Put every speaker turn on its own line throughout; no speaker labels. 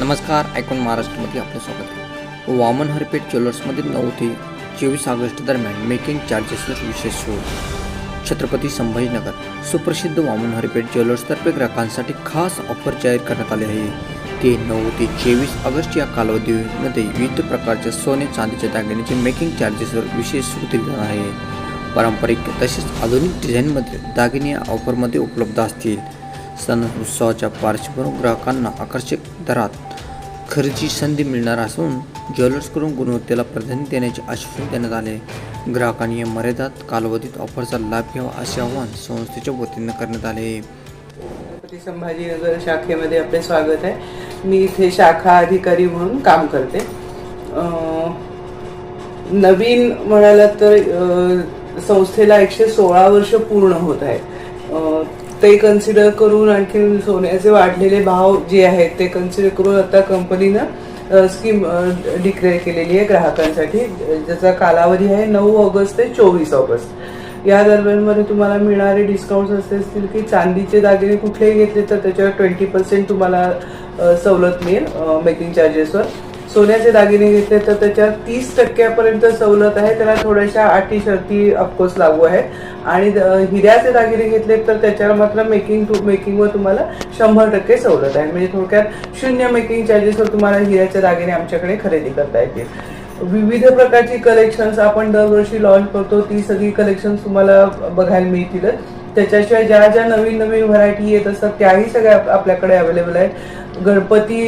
नमस्कार ऐकून महाराष्ट्रामध्ये आपलं स्वागत आहे. वामन हरपेट ज्वेलर्समध्ये नऊ ते चोवीस ऑगस्ट दरम्यान मेकिंग चार्जेसवर विशेष सोड छत्रपती संभाजीनगर सुप्रसिद्ध वामन हरपेट ज्वेलर्सतर्फे ग्राहकांसाठी खास ऑफर जाहीर करण्यात आली आहे. ते नऊ ते चोवीस ऑगस्ट या कालावधीमध्ये विविध प्रकारच्या सोने चांदीच्या दागिन्याचे मेकिंग चार्जेसवर विशेष सूट दिली जाणार आहे. पारंपरिक तसेच आधुनिक डिझाईनमध्ये दागिने या ऑफरमध्ये उपलब्ध असतील. सण उत्सवाच्या पार्श्वभूमीवर ग्राहकांना आकर्षक दरात खरेदीची संधी मिळणार असून ज्वेलर्सकडून गुणवत्तेला प्राधान्य देण्याचे आश्वासन देण्यात आले. ग्राहकांनी या मर्यादात कालावधीत ऑफरचा लाभ घ्यावा असे आवाहन संस्थेच्या वतीनं करण्यात आले.
संभाजीनगर शाखेमध्ये आपले स्वागत आहे. मी इथे शाखा अधिकारी म्हणून काम करते. नवीन म्हणालात तर संस्थेला एकशे सोळा वर्ष पूर्ण होत आहे ते कन्सिडर करून आणखी सोन्याचे वाढलेले भाव जे आहेत ते कन्सिडर करून आता कंपनीनं स्कीम डिक्लेअर केलेली आहे ग्राहकांसाठी. ज्याचा कालावधी आहे नऊ ऑगस्ट ते चोवीस ऑगस्ट. या दरम्यानमध्ये तुम्हाला मिळणारे डिस्काउंट्स असे असतील की चांदीचे दागिने कुठलेही घेतले तर त्याच्यावर ट्वेंटी पर्सेंट तुम्हाला सवलत मिळेल मेकिंग चार्जेसवर सोन्याचे दागिने घेतले तर त्याच्यावर तीस टक्क्यापर्यंत सवलत आहे. त्याला थोड्याशा अटी शर्ती ऑफकोर्स लागू आहे आणि हिऱ्याचे दागिने घेतले तर त्याच्यावर मात्र मेकिंग टू मेकिंगवर तुम्हाला शंभर टक्के सवलत आहे. म्हणजे थोडक्यात शून्य मेकिंग चार्जेसवर तुम्हाला हिऱ्याचे दागिने आमच्याकडे खरेदी करता येतील. विविध प्रकारची कलेक्शन्स आपण दरवर्षी लॉन्च करतो. ती सगळी कलेक्शन्स तुम्हाला बघायला मिळतीलच. त्याच्याशिवाय ज्या ज्या नवीन नवीन व्हरायटी येत असतात त्याही सगळ्या आपल्याकडे अवेलेबल आहेत. गणपती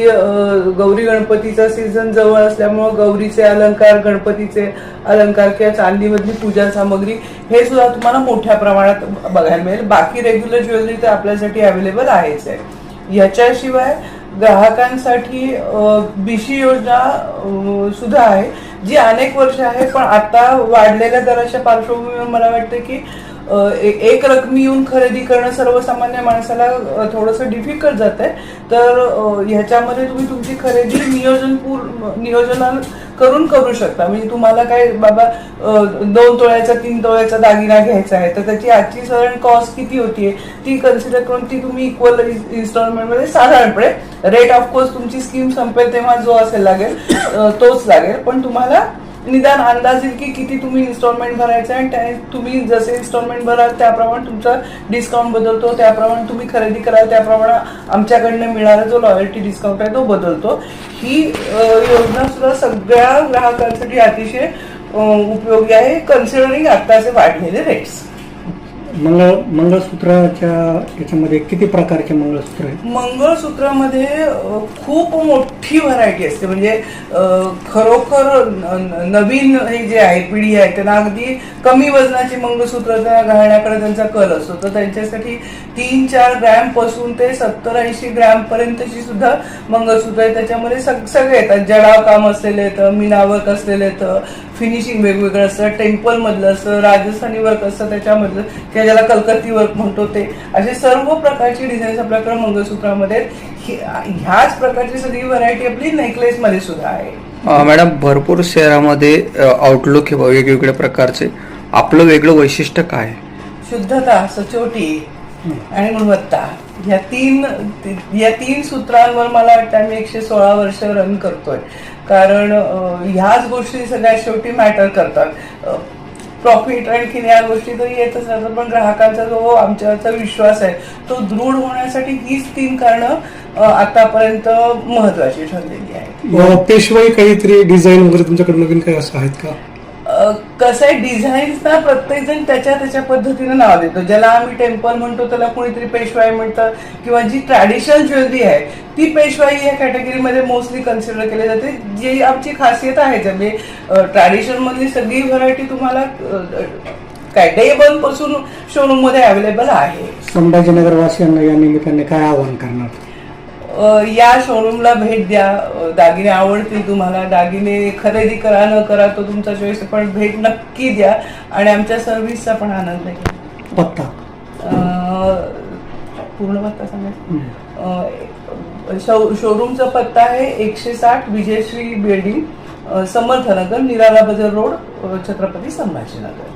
गौरी गणपतीचा सीझन जवळ असल्यामुळं गौरीचे अलंकार गणपतीचे अलंकार किंवा चांदीमधली पूजा सामग्री हे सुद्धा तुम्हाला मोठ्या प्रमाणात बघायला मिळेल. बाकी रेग्युलर ज्वेलरी तर आपल्यासाठी अवेलेबल आहेच आहे. याच्याशिवाय ग्राहकांसाठी बीसी योजना सुद्धा आहे जी अनेक वर्ष आहे पण आता वाढलेल्या दराच्या पार्श्वभूमीवर मला वाटतं की एक रकमी येऊन खरेदी करणं सर्वसामान्य माणसाला थोडंसं डिफिकल्ट जात आहे तर ह्याच्यामध्ये तुम्ही तुमची खरेदी नियोजन नियोजना करून करू शकता. म्हणजे तुम्हाला काय बाबा दोन तोळ्याचा तीन तोळ्याचा दागिना घ्यायचा आहे तर त्याची आजची साधारण कॉस्ट किती होतीये ती कन्सिडर करून ती तुम्ही इक्वल इन्स्टॉलमेंटमध्ये साधारणपणे रेट ऑफ कोर्स तुमची स्कीम संपेल तेव्हा जो असेल लागेल तोच लागेल. पण तुम्हाला निदान अंदाज येईल की किती तुम्ही इन्स्टॉलमेंट भरायचं आहे. आणि त्या तुम्ही जसे इन्स्टॉलमेंट भराल त्याप्रमाणे तुमचा डिस्काउंट बदलतो. त्याप्रमाणे तुम्ही खरेदी कराल त्याप्रमाणे आमच्याकडनं मिळणारा जो लॉयल्टी डिस्काउंट आहे तो बदलतो. ही योजना सुद्धा सगळ्या ग्राहकांसाठी अतिशय उपयोगी आहे. कन्सिडरिंग आत्ताचे वाढलेले रेट्स
मंगळ मंगळसूत्राच्या याच्यामध्ये किती प्रकारचे मंगळसूत्र आहेत?
मंगळसूत्रामध्ये खूप मोठी व्हरायटी असते. म्हणजे खरोखर नवीन हे जे आहे पिढी आहे त्यांना अगदी कमी वजनाची मंगळसूत्र त्यांना घालण्याकडे त्यांचा कल असतो तर त्यांच्यासाठी तीन चार ग्रॅमपासून ते सत्तर ऐंशी ग्रॅम पर्यंतची सुद्धा मंगळसूत्र आहे त्याच्यामध्ये सग सगळे येतात. जडाव काम असलेले येतं मिनावर्क असलेले असलेलं येतं फिनिशिंग वेगवेगळं असतं टेम्पल मधलं असतं राजस्थानी वर्क असतं त्याच्यामधलं. किंवा ज्याला कलकत्ती वर्क म्हणतो ते. असे सर्व प्रकारची डिझाईन्स आपल्याकडे मंगळसूत्रामध्ये ह्याच प्रकारची सगळी व्हरायटी आपली नेकलेस मध्ये सुद्धा आहे.
मॅडम भरपूर शहरामध्ये आउटलुक हे वेगवेगळ्या प्रकारचे. आपलं वेगळं वैशिष्ट्य काय?
शुद्धता सचोटी आणि गुणवत्ता. या तीन या तीन सूत्रांवर मला वाटतं आम्ही एकशे सोळा वर्ष रन करतोय. कारण ह्याच गोष्टी सगळ्यात शेवटी मॅटर करतात. प्रॉफिट आणखीन या गोष्टी तरी येतच राहतात. पण ग्राहकांचा जो आमच्यावरचा विश्वास आहे तो दृढ होण्यासाठी हीच तीन कारणं आतापर्यंत महत्वाची ठरलेली आहेत.
पेशवाई काहीतरी डिझाईन वगैरे तुमच्याकडे नवीन काही असं आहेत का?
कसं आहे डिझाईन्सना प्रत्येकजण प्रत्येक जण त्याच्या त्याच्या पद्धतीने नाव देतो. ज्याला आम्ही टेम्पल म्हणतो त्याला कुणीतरी पेशवाई म्हणतं किंवा जी ट्रॅडिशनल ज्वेलरी आहे ती पेशवाई या कॅटेगरीमध्ये मोस्टली कन्सिडर केली जाते. जी आमची खासियत आहे म्हणजे ट्रॅडिशनमधली सगळी व्हरायटी तुम्हाला काय डे वनपासून शोरूममध्ये अवेलेबल आहे.
संभाजीनगर वासियांना या निमित्ताने काय आवाहन करणार?
या शोरूमला भेट द्या. दागिने आवडतील तुम्हाला. दागिने खरेदी करा न करा तो तुमचा चॉईस पण भेट नक्की द्या. आणि आमच्या सर्व्हिसचा पण आनंद घ्या.
पत्ता.
पूर्ण पत्ता सांगायचा? शो शोरूमचा पत्ता आहे एकशे साठ विजयश्री बिल्डिंग समर्थनगर निराला बाजार रोड छत्रपती संभाजीनगर.